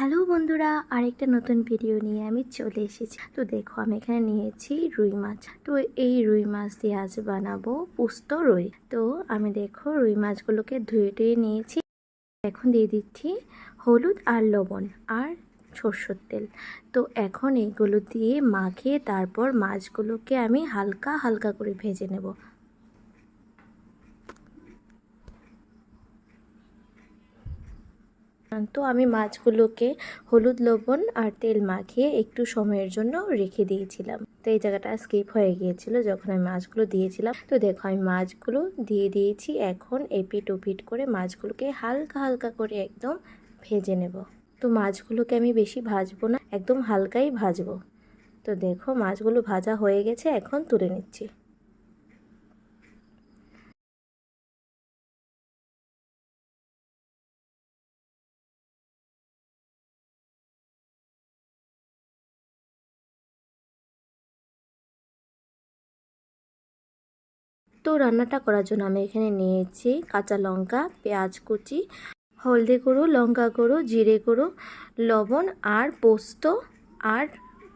Hello বন্ধুরা, আরেকটা নতুন ভিডিও নিয়ে আমি চলে এসেছি। তো দেখো, আমি এখানে নিয়েছি রুই মাছ। তো এই রুই মাছ দিয়ে আজ বানাবো পুস্ত রুই তো আমি দেখো, রুই মাছগুলোকে ধুয়ে টুয়ে নিয়েছি। এখন দিয়ে দিচ্ছি হলুদ আর লবণ আর সর্ষের তেল। তো এখন এইগুলো দিয়ে মাখিয়ে তারপর মাছগুলোকে আমি হালকা হালকা করে ভেজে নেব। তো আমি মাছগুলোকে হলুদ লবণ আর তেল মাখিয়ে একটু সময়ের জন্য রেখে দিয়েছিলাম। তো এই জায়গাটা স্কিপ হয়ে গিয়েছিল যখন আমি মাছগুলো দিয়েছিলাম। তো দেখো, আমি মাছগুলো দিয়ে দিয়েছি। এখন এপিট ওপিট করে মাছগুলোকে হালকা হালকা করে একদম ভেজে নেব। তো মাছগুলোকে আমি বেশি ভাজবো না, একদম হালকাই ভাজবো। তো দেখো, মাছগুলো ভাজা হয়ে গেছে, এখন তুলে নিচ্ছি। তো রান্নাটা করার জন্য আমি এখানে নিয়েছি কাঁচা লঙ্কা, পেঁয়াজ কুচি, হলদি গুঁড়ো, লঙ্কা গুঁড়ো, জিরে গুঁড়ো, লবণ আর পোস্ত আর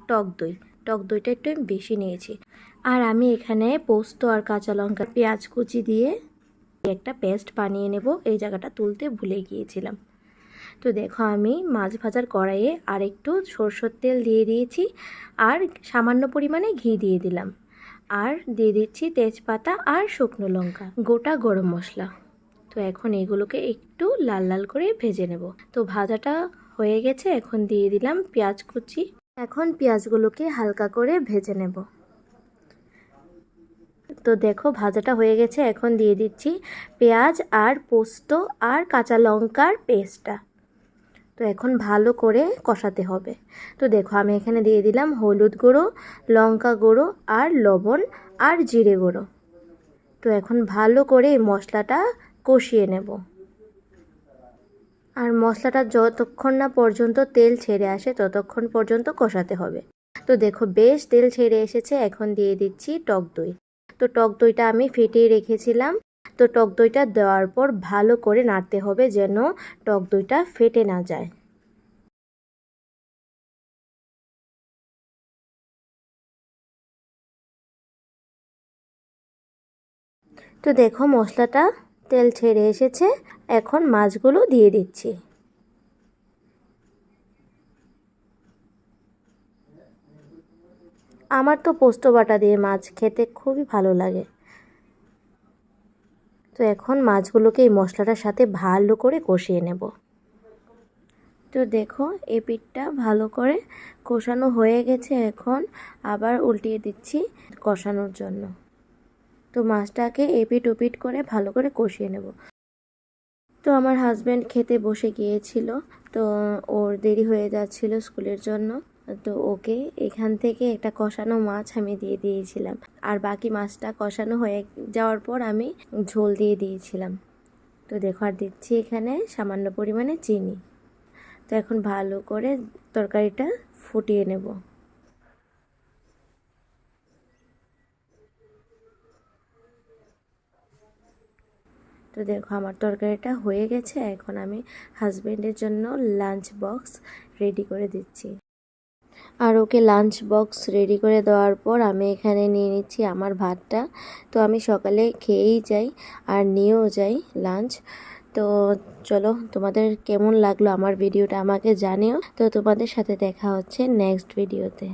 টক দই। টক দইটা একটু বেশি নিয়েছি। আর আমি এখানে পোস্ত আর কাঁচা লঙ্কা, পেঁয়াজ কুচি দিয়ে একটা পেস্ট বানিয়ে নেব। এই জায়গাটা তুলতে ভুলে গিয়েছিলাম। তো দেখো আমি মাছ ভাজার কড়াইয়ে আর একটু সরষের তেল দিয়ে দিয়েছি আর সামান্য পরিমাণে ঘি দিয়ে দিলাম। আর দিয়ে দিচ্ছি তেজপাতা আর শুকনো লঙ্কা। গোটা গরম মশলা। তো এখন এগুলোকে একটু লাল লাল করে ভেজে নেব। তো ভাজাটা হয়ে গেছে, এখন দিয়ে দিলাম পেঁয়াজ কুচি। এখন পেঁয়াজগুলোকে হালকা করে ভেজে নেব। তো দেখো ভাজাটা হয়ে গেছে, এখন দিয়ে দিচ্ছি পেঁয়াজ আর পোস্ত আর কাঁচা লঙ্কার পেস্টটা। তো এখন ভালো করে কষাতে হবে। তো দেখো আমি এখানে দিয়ে দিলাম হলুদ গুঁড়ো, লঙ্কা গুঁড়ো আর লবণ আর জিরে গুঁড়ো। তো এখন ভালো করে এই মশলাটা কষিয়ে নেব। আর মশলাটা যতক্ষণ না পর্যন্ত তেল ছেড়ে আসে ততক্ষণ পর্যন্ত কষাতে হবে। তো দেখো বেশ তেল ছেড়ে এসেছে, এখন দিয়ে দিচ্ছি টক দই। তো টক দইটা আমি ফেটিয়ে রেখেছিলাম। তো টক দইটা দেওয়ার পর ভালো করে নাড়তে হবে যেন টক দইটা ফেটে না যায়। তো দেখো মশলাটা তেল ছেড়ে এসেছে, এখন মাছগুলো দিয়ে দিচ্ছি। আমার তো পোস্ত বাটা দিয়ে মাছ খেতে খুবই ভালো লাগে। তো এখন মাছগুলোকে এই মশলাটার সাথে ভালো করে কষিয়ে নেব। তো দেখো, এই পিঠটা ভালো করে কষানো হয়ে গেছে এখন। আবার উল্টিয়ে দিচ্ছি কষানোর জন্য। তো মাছটাকে এপিট ওপিট করে ভালো করে কষিয়ে নেব। তো আমার হাজব্যান্ড খেতে বসে গিয়েছিল, তো ওর দেরি হয়ে যাচ্ছিল স্কুলের জন্য। তো ওকে এখান থেকে একটা কষানো মাছ আমি দিয়ে দিয়েছিলাম। আর বাকি মাছটা কষানো হয়ে যাওয়ার পর আমি ঝোল দিয়ে দিয়েছিলাম। তো দেখো, আর দিচ্ছি এখানে সামান্য পরিমাণে চিনি। তো এখন ভালো করে তরকারিটা ফুটিয়ে নেব। তো দেখো, আমার তরকারিটা হয়ে গেছে। এখন আমি হাজব্যান্ডের জন্য লাঞ্চ বক্স রেডি করে দিচ্ছি। আর ওকে লাঞ্চ বক্স রেডি করে দেওয়ার পর আমি এখানে নিয়ে নিচ্ছি আমার ভাতটা। তো আমি সকালে খেয়েই যাই আর নিয়েও যাই লাঞ্চ তো চলো, তোমাদের কেমন লাগল আমার ভিডিওটা আমাকে জানিও। তো তোমাদের সাথে দেখা হচ্ছে নেক্সট ভিডিওতে